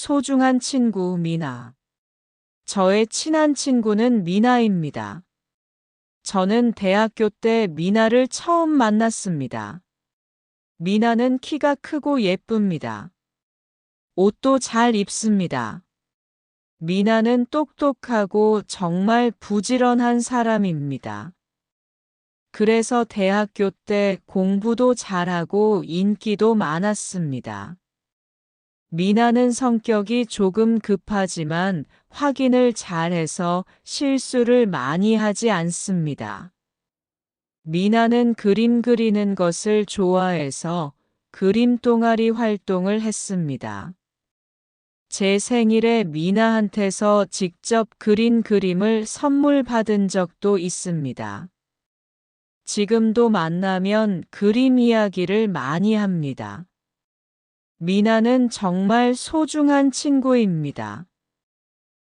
소중한 친구 미나. 저의 친한 친구는 미나입니다. 저는 대학교 때 미나를 처음 만났습니다. 미나는 키가 크고 예쁩니다. 옷도 잘 입습니다. 미나는 똑똑하고 정말 부지런한 사람입니다. 그래서 대학교 때 공부도 잘하고 인기도 많았습니다. 미나는 성격이 조금 급하지만 확인을 잘해서 실수를 많이 하지 않습니다. 미나는 그림 그리는 것을 좋아해서 그림 동아리 활동을 했습니다. 제 생일에 미나한테서 직접 그린 그림을 선물 받은 적도 있습니다. 지금도 만나면 그림 이야기를 많이 합니다. 미나는 정말 소중한 친구입니다.